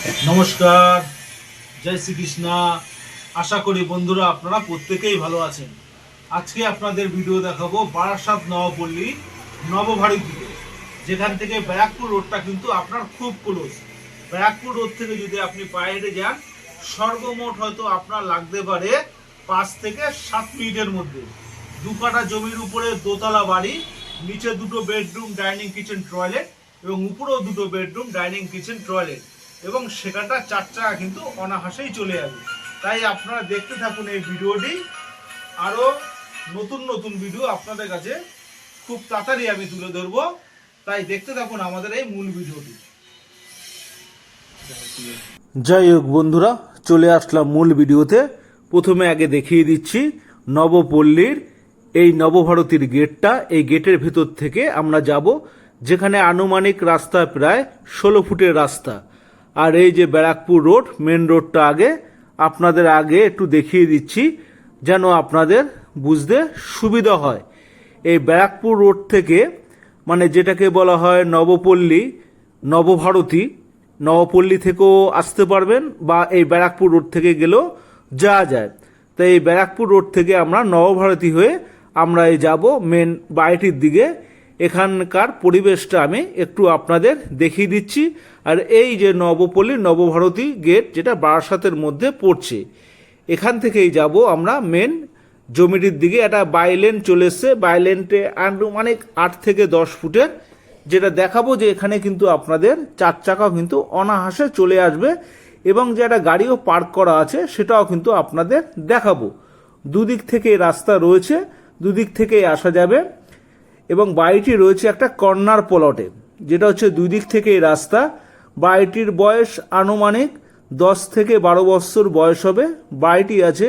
নমস্কার, জয় শ্রীকৃষ্ণা। আশা করি বন্ধুরা আপনারা প্রত্যেকেই ভালো আছেন। আজকে আপনাদের ভিডিও দেখাবো বারাসাত নবপল্লী নবভারতীতে যেখান থেকে ব্যারাকপুর রোডটা কিন্তু আপনার খুব ক্লোজ ব্যারাকপুর রোড থেকে যদি আপনি বাইরে যান, সর্বমোট হয়তো আপনার লাগতে পারে পাঁচ থেকে সাত মিনিটের মধ্যে। দু কাঠা জমির উপরে দোতলা বাড়ি, নিচে দুটো বেডরুম ডাইনিং কিচেন টয়লেট এবং উপরেও দুটো বেডরুম ডাইনিং কিচেন টয়লেট এবং সেখানটা চার চাকা কিন্তু অনাহাসেই চলে যাবে তাই আপনারা দেখতে থাকুন এই ভিডিওটি। আরও নতুন নতুন ভিডিও আপনাদের কাছে খুব তাড়াতাড়ি আমি তুলে ধরবো। তাই দেখতে থাকুন আমাদের এই মূল ভিডিওটি। যাই হোক বন্ধুরা, চলে আসলাম মূল ভিডিওতে। প্রথমে আগে দেখিয়ে দিচ্ছি নবপল্লীর এই নবভারতীর গেটটা। এই গেটের ভেতর থেকে আমরা যাব, যেখানে আনুমানিক রাস্তা প্রায় ষোলো ফুটের রাস্তা। আর এই যে ব্যারাকপুর রোড মেন রোডটা আগে, আপনাদের আগে একটু দেখিয়ে দিচ্ছি, যেন আপনাদের বুঝতে সুবিধা হয়। এই ব্যারাকপুর রোড থেকে মানে যেটাকে বলা হয় নবপল্লী, নবভারতী, নবপল্লী থেকেও আসতে পারবেন বা এই ব্যারাকপুর রোড থেকে গেলেও যাওয়া যায়। তাই এই ব্যারাকপুর রোড থেকে আমরা নবভারতী হয়ে আমরা এই যাব মেন বাড়িটির দিকে। এখানকার পরিবেশটা আমি একটু আপনাদের দেখিয়ে দিচ্ছি। আর এই যে নবপল্লী, নবভারতী গেট যেটা বারাসাতের মধ্যে পড়ছে, এখান থেকেই যাব আমরা মেন জমিটির দিকে। একটা বাইলেন চলে এসছে। বাইলেনটে আনুমানিক আট থেকে দশ ফুটের, যেটা দেখাবো যে এখানে কিন্তু আপনাদের চার চাকাও কিন্তু অনাহাসে চলে আসবে এবং যে একটা গাড়িও পার্ক করা আছে, সেটাও কিন্তু আপনাদের দেখাবো। দুদিক থেকে রাস্তা রয়েছে, দুদিক থেকেই আসা যাবে। এবং বাড়িটি রয়েছে একটা কর্নার প্লটে, যেটা হচ্ছে দুই দিক থেকে রাস্তা। বাড়িটির বয়স আনুমানিক দশ থেকে বারো বছর বয়স হবে। বাড়িটি আছে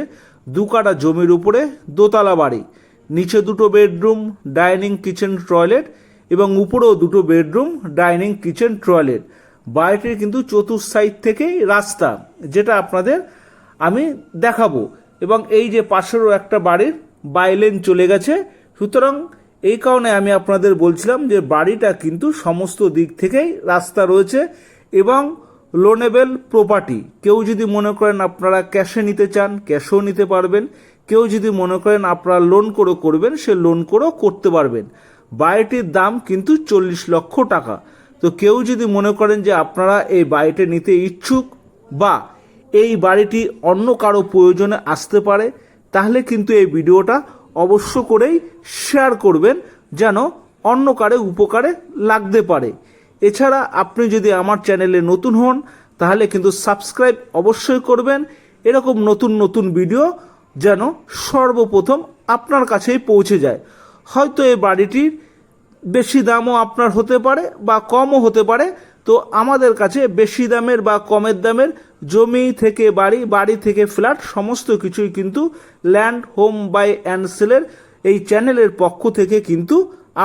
দু কাটা জমির উপরে, দোতলা বাড়ি। নিচে দুটো বেডরুম, ডাইনিং কিচেন টয়লেট এবং উপরেও দুটো বেডরুম, ডাইনিং কিচেন টয়লেট। বাড়িটির কিন্তু চতুর্থ সাইড থেকেই রাস্তা, যেটা আপনাদের আমি দেখাবো। এবং এই যে পাশেরও একটা বাড়ির বাইলেন চলে গেছে। সুতরাং এই কারণে আমি আপনাদের বলছিলাম যে বাড়িটা কিন্তু সমস্ত দিক থেকেই রাস্তা রয়েছে এবং লোনেবেল প্রপার্টি কেউ যদি মনে করেন আপনারা ক্যাশে নিতে চান ক্যাশেও নিতে পারবেন। কেউ যদি মনে করেন আপনারা লোন করে করবেন, সে লোন করেও করতে পারবেন। বাড়িটির দাম কিন্তু চল্লিশ লক্ষ টাকা। তো কেউ যদি মনে করেন যে আপনারা এই বাড়িটি নিতে ইচ্ছুক বা এই বাড়িটি অন্য কারও প্রয়োজনে আসতে পারে, তাহলে কিন্তু এই ভিডিওটা অবশ্য করেই শেয়ার করবেন যেন অন্য কারে উপকারে লাগতে পারে। এছাড়া আপনি যদি আমার চ্যানেলে নতুন হন, তাহলে কিন্তু সাবস্ক্রাইব অবশ্যই করবেন। এরকম নতুন নতুন ভিডিও যেন সর্বপ্রথম আপনার কাছেই পৌঁছে যায়। হয়তো এই বাড়িটির বেশি দামও আপনার হতে পারে বা কমও হতে পারে, তো আমাদের কাছে বেশি দামের বা কমের দামের জমি থেকে বাড়ি বাড়ি থেকে ফ্ল্যাট, সমস্ত কিছুই কিন্তু ল্যান্ড, হোম, বাই অ্যান্ড সেলের এই চ্যানেলের পক্ষ থেকে কিন্তু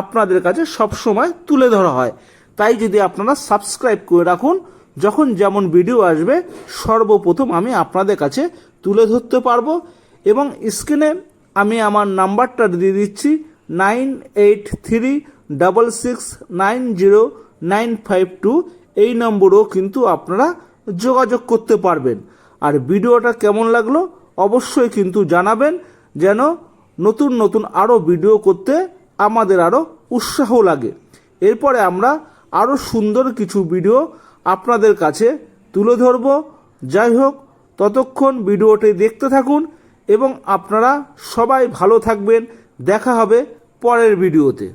আপনাদের কাছে সবসময় তুলে ধরা হয়। তাই যদি আপনারা সাবস্ক্রাইব করে রাখুন, যখন যেমন ভিডিও আসবে, সর্বপ্রথম আমি আপনাদের কাছে তুলে ধরতে পারব এবং স্ক্রিনে আমি আমার নাম্বারটা দিয়ে দিচ্ছি nine eight three double six nine zero nine five two. এই নম্বরেও কিন্তু আপনারা যোগাযোগ করতে পারবেন। আর ভিডিওটা কেমন লাগল অবশ্যই কিন্তু জানাবেন, যেন নতুন নতুন আরও ভিডিও করতে আমাদের আরও উৎসাহ লাগে। এরপরে আমরা আরও সুন্দর কিছু ভিডিও আপনাদের কাছে তুলে ধরব। যাই হোক, ততক্ষণ ভিডিওটি দেখতে থাকুন এবং আপনারা সবাই ভালো থাকবেন। দেখা হবে পরের ভিডিওতে।